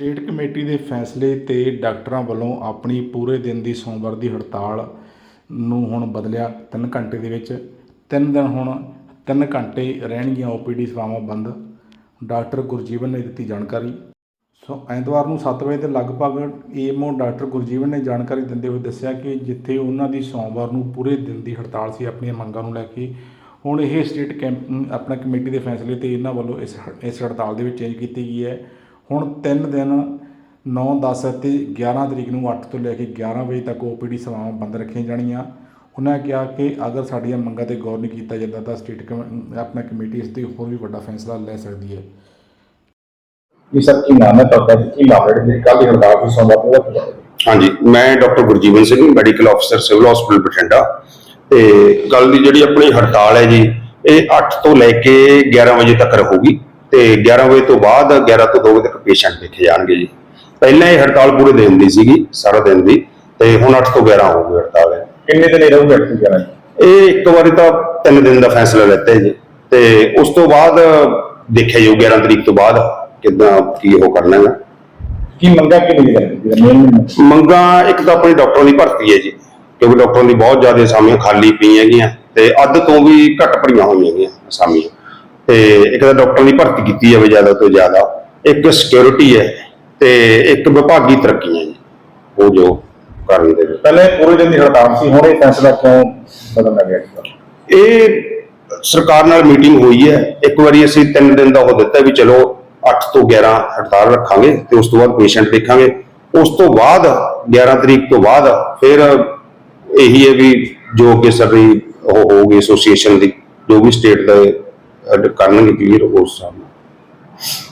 State committee ਦੇ ਫੈਸਲੇ ਤੇ ਡਾਕਟਰਾਂ ਵੱਲੋਂ ਆਪਣੀ ਪੂਰੇ ਦਿਨ ਦੀ ਸੋਮਵਾਰ ਦੀ ਹੜਤਾਲ ਨੂੰ ਹੁਣ ਬਦਲਿਆ 3 ਘੰਟੇ ਦੇ ਵਿੱਚ। 3 ਦਿਨ ਹੁਣ 3 ਘੰਟੇ ਰਹਿਣਗੀਆਂ ਓਪੀਡੀ ਸੇਵਾਵਾਂ ਬੰਦ। ਡਾਕਟਰ ਗੁਰਜੀਵਨ ਨੇ ਦਿੱਤੀ ਜਾਣਕਾਰੀ। ਸੋ ਐਤਵਾਰ ਨੂੰ 7 ਵਜੇ ਦੇ ਲਗਭਗ ਏਐਮਓ ਡਾਕਟਰ ਗੁਰਜੀਵਨ ਨੇ ਜਾਣਕਾਰੀ ਦਿੰਦੇ ਹੋਏ ਦੱਸਿਆ ਕਿ ਜਿੱਥੇ ਉਹਨਾਂ ਦੀ ਸੋਮਵਾਰ ਨੂੰ ਪੂਰੇ ਦਿਨ ਦੀ ਹੜਤਾਲ ਸੀ, ਆਪਣੀਆਂ ਮੰਗਾਂ ਨੂੰ ਲੈ ਕੇ। ਹੁਣ ਇਹ ਸਟੇਟ ਕੈਂਪ ਆਪਣਾ ਕਮੇਟੀ ਦੇ ਫੈਸਲੇ ਤੇ ਇਹਨਾਂ ਵੱਲੋਂ ਇਸ ਹ- ਇਸ ਹੜਤਾਲ ਦੇ ਵਿੱਚ ਚੇਂਜ ਕੀਤੀ ਗਈ ਹੈ। ਹੁਣ 3 ਦਿਨ 9 10 ਅਤੇ 11 ਤਰੀਕ ਨੂੰ 8 ਤੋਂ ਲੈ ਕੇ 11 ਵਜੇ ਤੱਕ ਓਪੀਡੀ ਸੇਵਾਵਾਂ ਬੰਦ ਰੱਖੀਆਂ ਜਾਣੀਆਂ। ਉਹਨਾਂ ਕਿਹਾ ਕਿ ਅਗਰ ਸਾਡੀਆਂ ਮੰਗਾਂ ਤੇ ਗੌਰ ਨਹੀਂ ਕੀਤਾ ਜਾਂਦਾ ਤਾਂ ਸਟੇਟ ਆਪਣਾ ਕਮੇਟੀ ਇਸ ਤੇ ਹੋਰ ਵੀ ਵੱਡਾ ਫੈਸਲਾ ਲੈ ਸਕਦੀ ਹੈ। ਜੀ ਸਰ ਕੀ ਨਾਮ ਹੈ ਤੁਹਾਡਾ? ਤੇ ਕੀ ਮਾਮਲੇ ਦੇ ਕੱਲ ਦੀ ਹੜਤਾਲ ਦੀ ਹੋਈ? ਹਾਂਜੀ ਮੈਂ ਡਾਕਟਰ ਗੁਰਜੀਵਨ ਸਿੰਘ ਮੈਡੀਕਲ ਅਫਸਰ ਸਿਵਲ ਹਸਪੀਟਲ ਬਠਿੰਡਾ। ਤੇ ਕੱਲ ਦੀ ਜਿਹੜੀ ਆਪਣੀ ਹੜਤਾਲ ਹੈ ਜੀ ਇਹ 8 ਤੋਂ ਲੈ ਕੇ 11 ਵਜੇ ਤੱਕ ਰਹੂਗੀ। ਤੇ 11 ਵਜੇ ਤੋਂ ਬਾਅਦ 11 ਤੋਂ 2 ਵਜੇ ਤੱਕ ਪੇਸ਼ੈਂਟ ਦੇਖੇ ਜਾਣਗੇ ਜੀ। ਪਹਿਲਾਂ ਇਹ ਹੜਤਾਲ ਪੂਰੇ ਦਿਨ ਦੀ ਸੀਗੀ ਸਾਰਾ ਦਿਨ ਦੀ ਤੇ ਹੁਣ 8 ਤੋਂ 11 ਹੋ ਗਈ ਹੜਤਾਲ ਹੈ ਕਿੰਨੇ ਦਿਨ ਇਹ ਰਹੂਗਾ ਇਹ ਇੱਕ ਵਾਰੀ ਤਾਂ 3 ਦਿਨ ਦਾ ਫੈਸਲਾ ਲੈਤਾ ਜੀ ਤੇ ਉਸ ਤੋਂ ਬਾਅਦ ਦੇਖਿਆ ਜਾਊ 11 ਤਰੀਕ ਤੋਂ ਬਾਅਦ ਕਿੱਦਾਂ ਕੀ ਉਹ ਕਰਨਾ ਹੈ। ਕੀ ਮੰਗਾ ਕਿ ਨਹੀਂ ਮੰਗਾਂ ਇੱਕ ਤਾਂ ਆਪਣੀ ਡਾਕਟਰਾਂ ਦੀ ਭਰਤੀ ਹੈ ਜੀ ਕਿਉਂਕਿ ਡਾਕਟਰਾਂ ਦੀ ਬਹੁਤ ਜ਼ਿਆਦਾ ਅਸਾਮੀਆਂ ਖਾਲੀ ਪਈਆਂ ਹੈਗੀਆਂ ਤੇ ਅੱਧ ਤੋਂ ਵੀ ਘੱਟ ਭਰੀਆਂ ਹੋਈਆਂ ਹੈਗੀਆਂ ਅਸਾਮੀਆਂ। ਤੇ ਇੱਕ ਤਾਂ ਡਾਕਟਰਾਂ ਦੀ ਭਰਤੀ ਕੀਤੀ ਜਾਵੇ ਜ਼ਿਆਦਾ ਤੋਂ ਜ਼ਿਆਦਾ। ਇੱਕ ਸਿਕਿਉਰਿਟੀ ਹੈ ਤੇ ਇੱਕ ਵਿਭਾਗੀ ਤਰੱਕੀਆਂ ਜੀ ਉਹ ਜੋ ਕਰਨ ਦੇ ਵਿੱਚ ਪਹਿਲੇ ਪੂਰੇ ਦਿਨ ਦੀ ਹੜਤਾਲ ਸੀ ਹੁਣ ਇਹ ਫੈਸਲਾ ਕਿਉਂ ਬਦਲਣਾ ਗਿਆ ਜੀ ਇਹ ਸਰਕਾਰ ਨਾਲ ਮੀਟਿੰਗ ਹੋਈ ਹੈ। ਇੱਕ ਵਾਰੀ ਅਸੀਂ 3 ਦਿਨ ਦਾ ਉਹ ਦਿੱਤਾ ਵੀ ਚਲੋ 8 ਤੋਂ 11 ਹੜਤਾਲ ਰੱਖਾਂਗੇ ਤੇ ਉਸ ਤੋਂ ਬਾਅਦ ਪੇਸ਼ੈਂਟ ਦੇਖਾਂਗੇ। ਉਸ ਤੋਂ ਬਾਅਦ 11 ਤਰੀਕ ਤੋਂ ਬਾਅਦ ਫਿਰ ਇਹੀ ਹੈ ਵੀ ਜੋ ਅੱਗੇ ਸਾਡੀ ਉਹ ਹੋਊਗੀ ਐਸੋਸੀਏਸ਼ਨ ਦੀ ਜੋ ਵੀ ਸਟੇਟ ਦਾ ਕਰਨਗੇ ਕਲੀਅਰ ਉਸ ਹਿਸਾਬ ਨਾਲ